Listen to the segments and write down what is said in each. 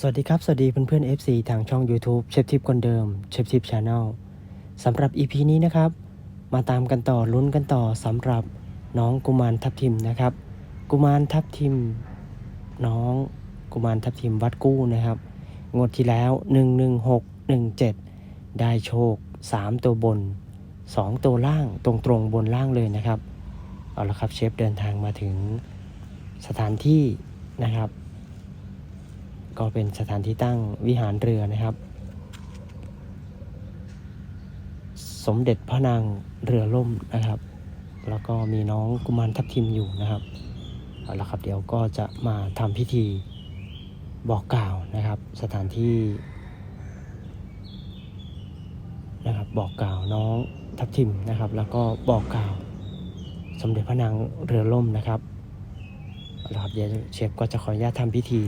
สวัสดีครับ สวัสดีเพื่อนๆ FC ทางช่อง YouTube เชฟทิปคนเดิมเชฟทิปชาแนลสำหรับ EP นี้นะครับ มาตามกันต่อลุ้นกันต่อสำหรับน้องกุมารทับทิมนะครับ กุมารทับทิม น้องกุมารทับทิมวัดกู้นะครับ งวดที่แล้ว 11617 ได้โชค 3 ตัวบน 2 ตัวล่างตรงๆบนล่างเลยนะครับ เอาละครับเชฟเดินทางมาถึงสถานที่นะครับ ก็เป็นสถานที่ตั้งวิหารเรือนะครับ สมเด็จพระนางเรือล่มนะครับ แล้วก็มีน้องกุมารทับทิมอยู่นะครับเอาละครับเดี๋ยวก็จะมาทำพิธีบอกกล่าวนะครับ สถานที่นะครับบอกกล่าวน้องทับทิมนะครับ แล้วก็บอกกล่าวสมเด็จพระนางเรือล่มนะครับเอาละครับเดี๋ยวเชฟก็จะขออนุญาตทำพิธี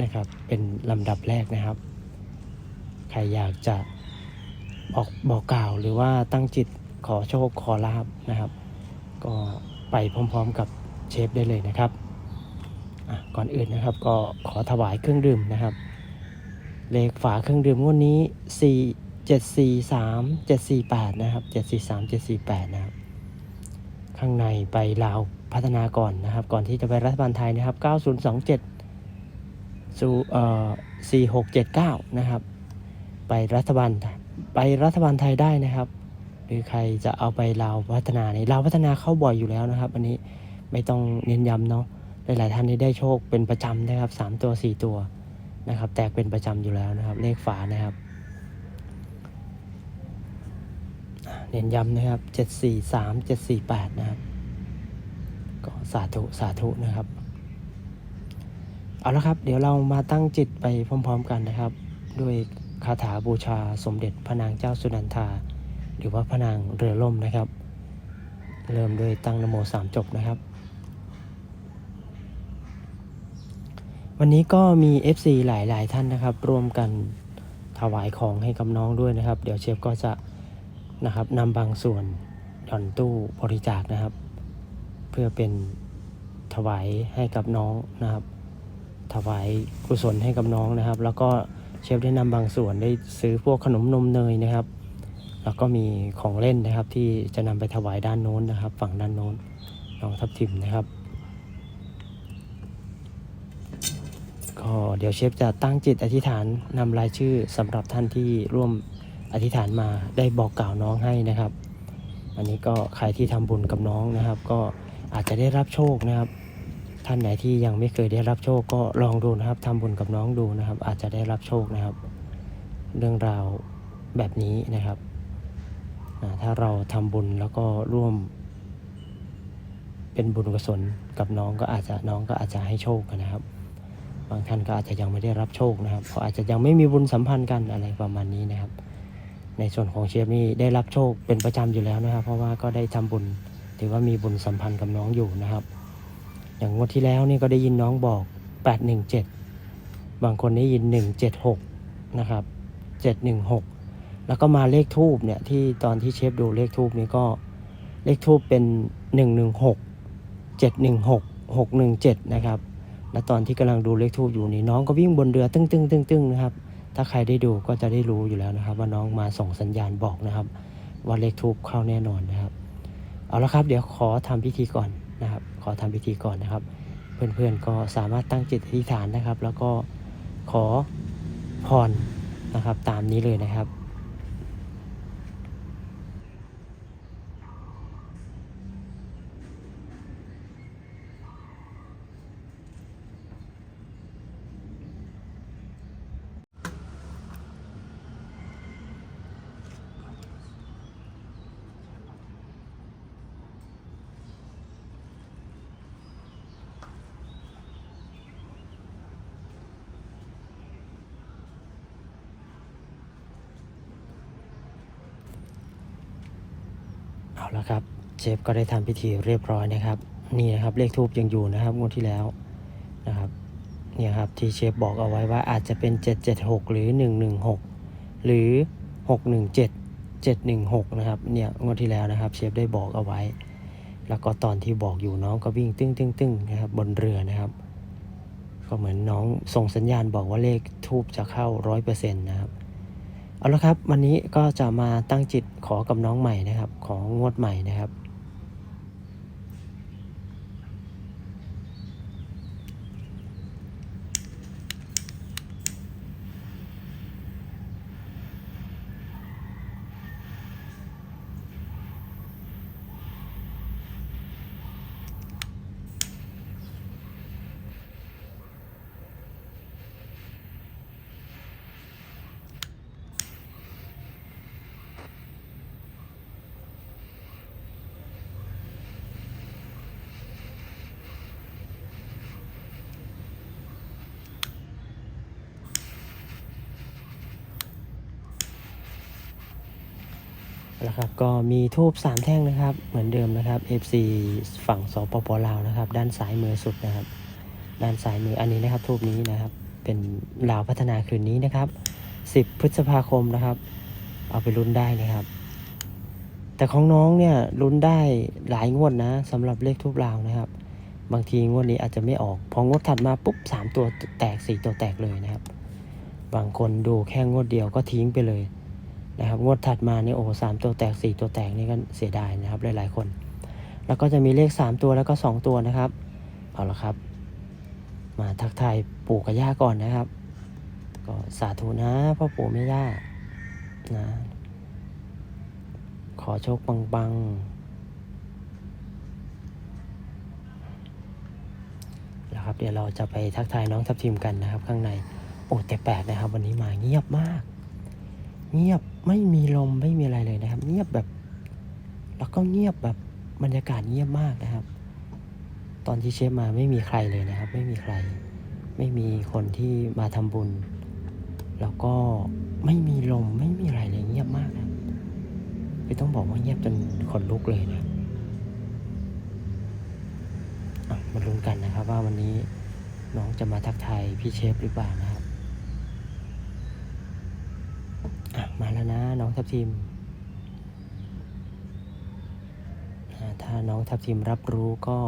นะครับ เป็นลำดับแรกนะครับ ใครอยากจะบอกบอกกล่าวหรือว่าตั้งจิตขอโชคขอลาบนะครับ ก็ไปพร้อมๆกับเชฟได้เลยนะครับก่อนอื่นนะครับก็ขอถวายเครื่องดื่มนะครับ เลขฝาเครื่องดื่มงวดนี้ 4 7 4 3 7 4 8 นะครับ 7 4 3 7 4 8 นะครับ ข้างในไปลาวพัฒนาก่อนนะครับ ก่อนที่จะไปรัฐบาลไทยนะครับ 9027 สู่เอ่อ4679นะครับ ไปรัฐบาลไปรัฐบาลไทยได้นะครับ หรือใครจะเอาไปลาวพัฒนาในลาวพัฒนาเข้าบ่อยอยู่แล้วนะครับ อันนี้ไม่ต้องเน้นย้ำเนาะหลายๆท่านที่ได้โชคเป็นประจำนะครับ3ตัว4ตัวนะครับ แตกเป็นประจำอยู่แล้วนะครับ เลขฝานะครับเน้นย้ำนะครับ 743 748 นะครับ ก็สาธุ สาธุนะครับ เอาละครับ เดี๋ยวเรามาตั้งจิตไปพร้อม ๆ กันนะครับ ด้วยคาถาบูชาสมเด็จพระนางเจ้าสุนันทา หรือว่าพระนางเรือล่มนะครับ เริ่มด้วยตั้งนโมสามจบนะครับ วันนี้ก็มี FC หลายๆ ท่านนะครับ ร่วมกันถวายของให้กับน้องด้วยนะครับ เดี๋ยวเชฟก็จะนะครับนำบางส่วนหย่อนตู้บริจาคนะครับ เพื่อเป็นถวายให้กับน้องนะครับ ถวายกุศลให้กับน้องนะครับ แล้วก็เชฟได้นำบางส่วนได้ซื้อพวกขนมนมเนยนะครับ แล้วก็มีของเล่นนะครับ ที่จะนำไปถวายด้านโน้นนะครับ ฝั่งด้านโน้นน้องทับทิมนะครับก็เดี๋ยวเชฟจะตั้งจิตอธิษฐานนำรายชื่อสำหรับท่านที่ร่วมอธิษฐานมาได้บอกกล่าวน้องให้นะครับ อันนี้ก็ใครที่ทำบุญกับน้องนะครับ ก็อาจจะได้รับโชคนะครับ ท่านไหนที่ยังไม่เคยได้รับโชคก็ลองดูนะครับทำบุญกับน้องดูนะครับ อาจจะได้รับโชคนะครับ เรื่องราวแบบนี้นะครับ ถ้าเราทำบุญแล้วก็ร่วม เป็นบุญกุศลกับน้องก็อาจจะน้องก็อาจจะให้โชคนะครับ บางท่านก็อาจจะยังไม่ได้รับโชคนะครับเพราะอาจจะยังไม่มีบุญสัมพันธ์กันอะไรประมาณนี้นะครับ ในส่วนของเชฟนี่ได้รับโชคเป็นประจำอยู่แล้วนะครับ เพราะว่าก็ได้ทำบุญถือว่ามีบุญสัมพันธ์กับน้องอยู่นะครับ อย่างงวดที่แล้วนี่ก็ได้ยินน้องบอก 817 บางคนได้ยิน 176 นะครับ 716 แล้วก็มาเลขทูบเนี่ยที่ตอนที่เชฟดูเลขทูบนี่ก็เลขทูบเป็น 116 716 617 นะครับ และตอนที่กำลังดูเลขทูบอยู่นี่น้องก็วิ่งบนเรือตึ้งตึ้งตึ้งตึ้งนะครับ ถ้าใครได้ดูก็จะได้รู้อยู่แล้วนะครับ ว่าน้องมาส่งสัญญาณบอกนะครับ ว่าเลขทูบเข้าแน่นอนนะครับ เอาละครับ เดี๋ยวขอทำพิธีก่อน นะครับ ขอทำพิธีก่อนนะครับ เพื่อนๆก็สามารถตั้งจิตอธิษฐานนะครับ แล้วก็ขอพรนะครับตามนี้เลยนะครับ เชฟก็ได้ทำพิธีเรียบร้อยนะครับ นี่นะครับเลขทูบยังอยู่นะครับงวดที่แล้วนะครับเนี่ยครับที่เชฟบอกเอาไว้ว่าอาจจะเป็น 776 หรือ 116 หรือ 617 716 นะครับเนี่ยงวดที่แล้วนะครับเชฟได้บอกเอาไว้ แล้วก็ตอนที่บอกอยู่น้องก็วิ่งตึ้งตึ้งตึ้งนะครับบนเรือนะครับกก็เหมือนน้องส่งสัญญาณบอกว่าเลขทูบจะเข้าร้อยเปอร์เซ็นต์นะครับเอาละครับ วันนี้ก็จะมาตั้งจิตขอกับน้องใหม่นะครับ ของงวดใหม่นะครับ แล้วครับก็มีทูบสามแท่งนะครับ เหมือนเดิมนะครับ FC ฝั่งสปปลาวนะครับ ด้านซ้ายมือสุดนะครับ ด้านซ้ายมืออันนี้นะครับทูบนี้นะครับ เป็นลาวพัฒนาคืนนี้นะครับ 10 พฤษภาคมนะครับ เอาไปลุ้นได้นะครับ แต่ของน้องเนี่ยลุ้นได้หลายงวดนะสำหรับเลขทูบลาวนะครับ บางทีงวดนี้อาจจะไม่ออก พองวดถัดมาปุ๊บสามตัวแตกสี่ตัวแตกเลยนะครับ บางคนดูแค่งวดเดียวก็ทิ้งไปเลย นะครับงวดถัดมาเนี่ยโอ้สามตัวแตกสี่ตัวแตกนี่ก็เสียดายนะครับหลายๆคน แล้วก็จะมีเลขสามตัวแล้วก็สองตัวนะครับเอาละครับ มาทักทายปู่กับย่าก่อนนะครับ ก็สาธุนะพ่อปู่แม่ย่านะขอโชคปังๆแล้วครับเดี๋ยวเราจะไปทักทายน้องทับทิมกันนะครับ ข้างในโอ้แต่แปลกนะครับ วันนี้มาเงียบมาก เงียบ ไม่มีลมไม่มีอะไรเลยนะครับ เงียบแบบ แล้วก็เงียบแบบบรรยากาศเงียบมากนะครับ ตอนที่เชฟมาไม่มีใครเลยนะครับ ไม่มีใคร ไม่มีคนที่มาทำบุญ แล้วก็ไม่มีลมไม่มีอะไรเลยเงียบมากนะคือต้องบอกว่าเงียบจนขนลุกเลยนะอะมาลุ้นกันนะครับว่าวันนี้น้องจะมาทักทายพี่เชฟหรือเปล่านะครับ อะมา แล้วนะน้องทับทิมถ้าน้องทับทิมรับรู้ก็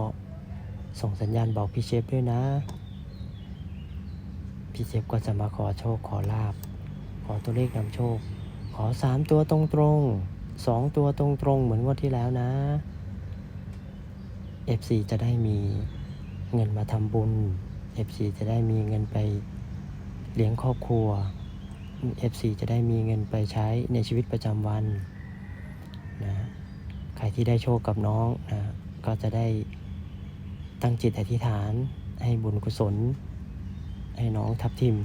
ส่งสัญญาณบอกพี่เชฟด้วยนะ พี่เชฟก็จะมาขอโชคขอลาบ ขอตัวเลขนำโชค ขอสามตัวตรงตรงสองตัวตรงตรงเหมือนงวดที่แล้วนะ FC จะได้มีเงินมาทำบุญ FC จะได้มีเงินไปเลี้ยงครอบครัว FC จะได้มีเงินไปใช้ในชีวิตประจำวันนะใครที่ได้โชคกับน้องนะก็จะได้ตั้งจิตอธิษฐานให้บุญกุศล ให้น้องทับทิม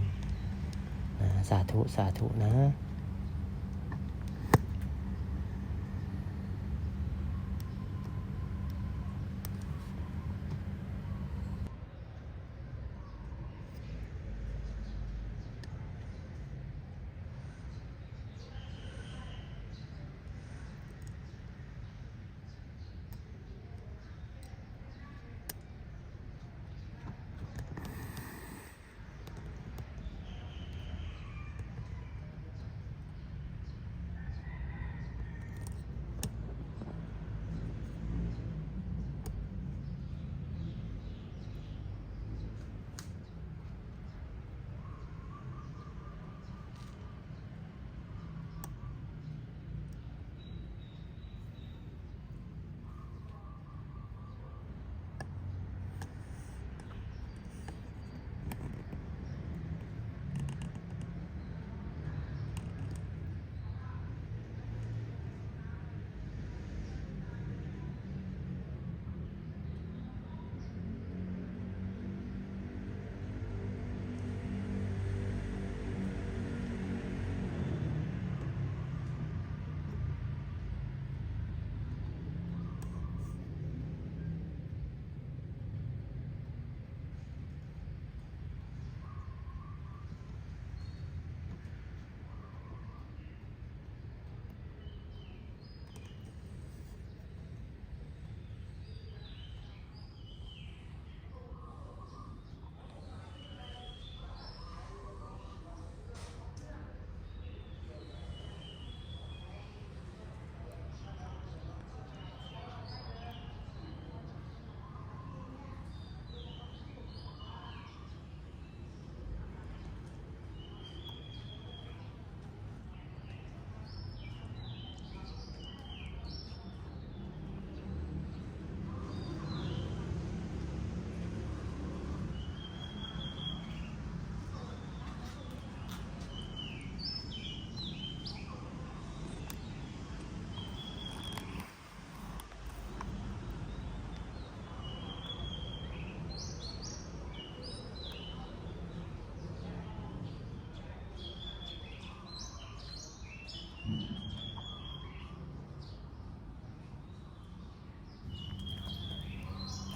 นะสาธุสาธุนะ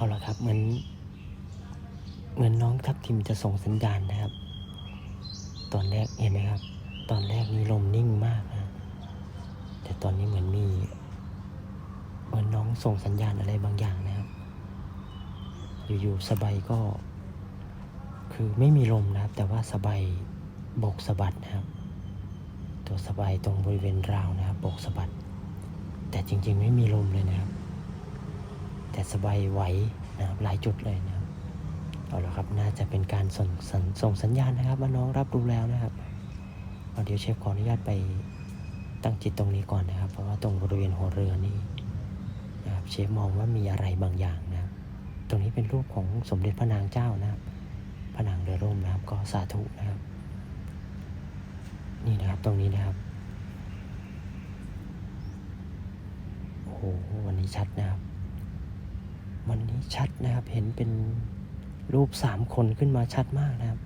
เอาละครับเหมือน เหมือนน้องทับทิมจะส่งสัญญาณนะครับ ตอนแรกเห็นไหมครับ ตอนแรกนี่ลมนิ่งมากนะแต่ตอนนี้เหมือนมี เหมือนน้องส่งสัญญาณอะไรบางอย่างนะครับ อยู่ๆสบายก็ คือไม่มีลมนะครับ แต่ว่าสบายโบกสะบัดนะครับ ตัวสบายตรงบริเวณราวนะครับโบกสะบัด แต่จริง ๆ ไม่มีลมเลยนะครับ แต่สบายไหวนะครับหลายจุดเลยนะครับเอาละครับน่าจะเป็นการส่งสัญส่งสัญญาณนะครับว่าน้องรับรู้แล้วนะครับเเดี๋ยวเชฟขออนุญาตไปตั้งจิตตรงนี้ก่อนนะครับ เพราะว่าตรงบริเวณหัวเรือนี่นะครับเชฟมองว่ามีอะไรบางอย่างนะครับ ตรงนี้เป็นรูปของสมเด็จพระนางเจ้านะครับพระนางเรือร่มนะครับ ก็สาธุนะครับ นี่นะครับตรงนี้นะครับโอ้โหวันนี้ชัดนะครับ วันนี้ชัดนะครับ เห็นเป็นรูปสามคนขึ้นมาชัดมากนะครับ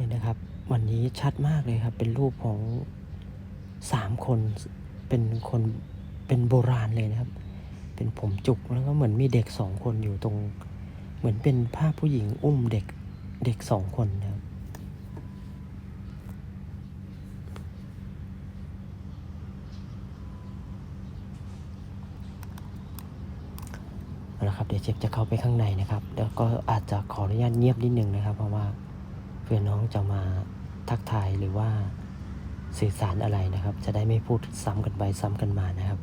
นี่นะครับ วันนี้ชัดมากเลยครับ เป็นรูปของสามคนเป็นคนเป็นโบราณเลยนะครับ เป็นผมจุกแล้วก็เหมือนมีเด็กสองคนอยู่ตรง เหมือนเป็นภาพผู้หญิงอุ้มเด็กเด็กสองคนนะครับเอาละครับเดี๋ยวเชฟจะเข้าไปข้างในนะครับ แล้วก็อาจจะขออนุญาตเงียบนิดนึงนะครับ เพราะว่าเพื่อน้องจะมา ทักทายหรือว่าสื่อสารอะไรนะครับ จะได้ไม่พูดซ้ำกันไปซ้ำกันมานะครับ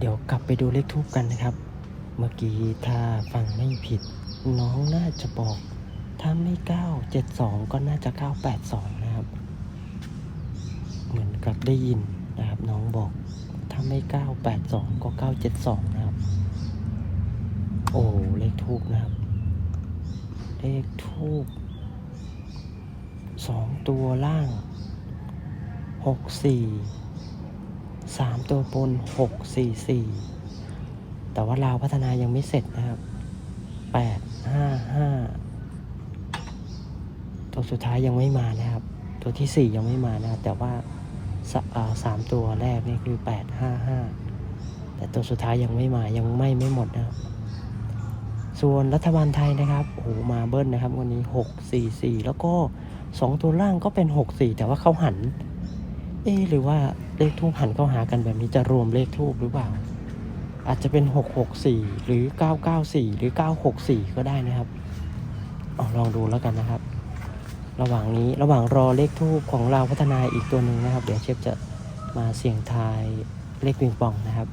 เดี๋ยวกลับไปดูเลขทูบกันนะครับ เมื่อกี้ถ้าฟังไม่ผิด น้องน่าจะบอก ถ้าไม่ 972 ก็น่าจะ 982 นะครับ เหมือนกับได้ยินนะครับ น้องบอก ถ้าไม่ 982 ก็ 972 นะครับ โอ้เลขทูบนะครับ เลขทูบสองตัวล่างห กสี่สามตัวบนหกสี่สี่แต่ว่าลาวพัฒนายังไม่เสร็จนะครับแปดห้าห้าตัวสุดท้ายยังไม่มานะครับ ตัวที่สี่ยังไม่มานะครับแต่ว่าสามตัวแรกนี่คือแปดห้าห้าแต่ตัวสุดท้ายยังไม่มายังไม่ไม่หมดนะครับ ส่วนรัฐบาลไทยนะครับโอ้โหมาเบิ้ลนะครับ วันนี้หกสี่สี่แล้วก็สองตัวล่างก็เป็นหกสี่แต่ว่าเขาหัน เอ๊หรือว่าเลขทูบหันเข้าหากันแบบนี้จะรวมเลขทูบหรือเปล่า อาจจะเป็น 664 หรือ 994 หรือ 964 ก็ได้นะครับเอาลองดูแล้วกันนะครับ ระหว่างนี้ระหว่างรอเลขทูบของเราพัฒนาอีกตัวหนึ่งนะครับ เดี๋ยวเชฟจะมาเสี่ยงทายเลขปิงปองนะครับ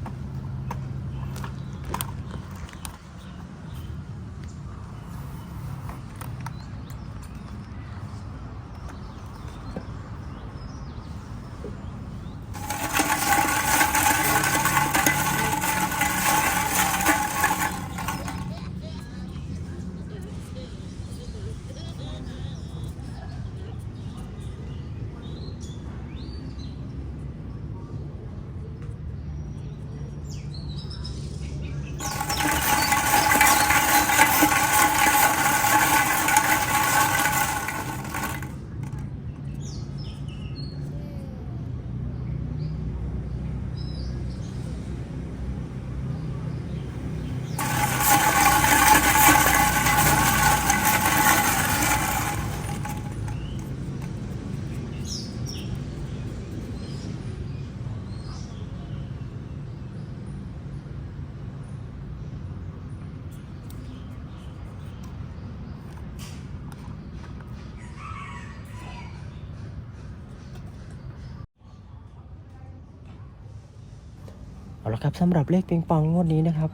ละครับสำหรับเลขปิงปองงวดนี้นะครับ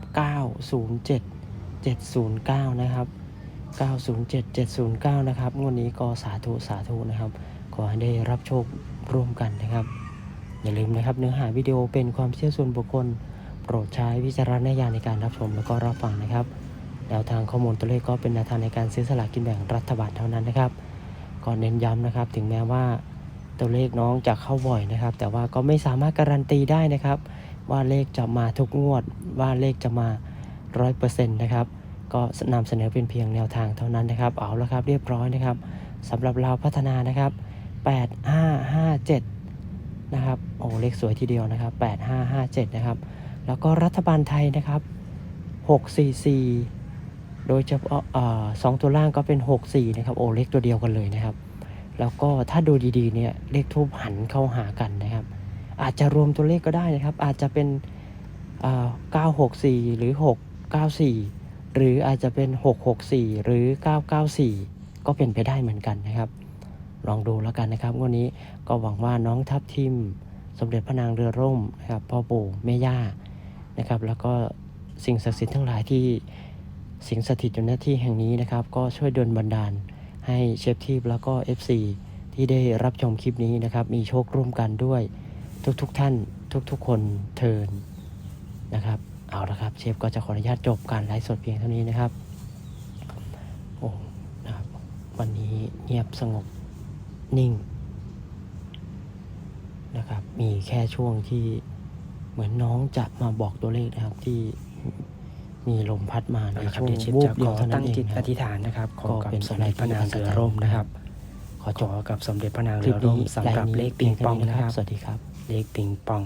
907 709 นะครับ 907 709 นะครับงวดนี้ก็สาธุสาธุนะครับขอให้ได้รับโชคร่วมกันนะครับ อย่าลืมนะครับเนื้อหาวิดีโอเป็นความเชื่อส่วนบุคคล โปรดใช้วิจารณญาณในการรับชมแล้วก็รับฟังนะครับแนวทางข้อมูลตัวเลขก็เป็นแนวทางในการซื้อสลากกินแบ่งรัฐบาลเท่านั้นนะครับก่อนเน้นย้ำนะครับ ถึงแม้ว่าตัวเลขน้องจะเข้าบ่อยนะครับ แต่ว่าก็ไม่สามารถการันตีได้นะครับ ว่าเลขจะมาทุกงวด ว่าเลขจะมาร้อยเปอร์เซ็นต์นะครับ ก็นำเสนอเป็นเพียงแนวทางเท่านั้นนะครับ เอาละครับเรียบร้อยนะครับสำหรับเราพัฒนานะครับ 8557 นะครับ โอ้เลขสวยทีเดียวนะครับ 8557 นะครับ แล้วก็รัฐบาลไทยนะครับ 644 โดยเฉพาะเอ่อสองตัวล่างก็เป็น 64 นะครับ โอ้เลขตัวเดียวกันเลยนะครับ แล้วก็ถ้าดูดีๆเนี่ยเลขทูบหันเข้าหากันนะครับ อาจจะรวมตัวเลขก็ได้นะครับ อาจจะเป็นอ่า964 หรือ 694 หรืออาจจะเป็น 664 หรือ 994 ก็เป็นไปได้เหมือนกันนะครับ ลองดูแล้วกันนะครับวันนี้ก็หวังว่าน้องทัพทิม สมเด็จพระนางเรือร่มนะครับพ่อปู่แม่ย่านะครับ แล้วก็สิ่งศักดิ์สิทธิ์ทั้งหลายที่สิงสถิตอยู่ณที่แห่งนี้นะครับ ก็ช่วยดลบันดาลให้เชฟทีฟแล้วก็ FC ที่ได้รับชมคลิปนี้นะครับ มีโชคร่วมกันด้วย ทุกๆทท่านทุกๆ คนเทินนะครับ เอาละครับเชฟก็จะขออนุญาตจบการไลฟ์สดเพียงเท่านี้นะครับโอ้นะครับ วันนี้เงียบสงบนิ่งนะครับ มีแค่ช่วงที่เหมือนน้องจะมาบอกตัวเลขนะครับที่มีลมพัดมาในเอาละครัช่บวงเดี๋ยวเชฟวูบจะเดีขยวอเท่านั้ตั้นงเองจิตนะคอรับธิษฐานนะครับ ขอก็กับเป็นสมเด็จพระนางเรือร่มนะครับ ขอจบกับสมเด็จพระนางคเรืลิอปร่นี้มสำหรับไลน์นี้เลขปิงปองพียนะเท่าครับ สวัสดีครับ เลขปิงปอง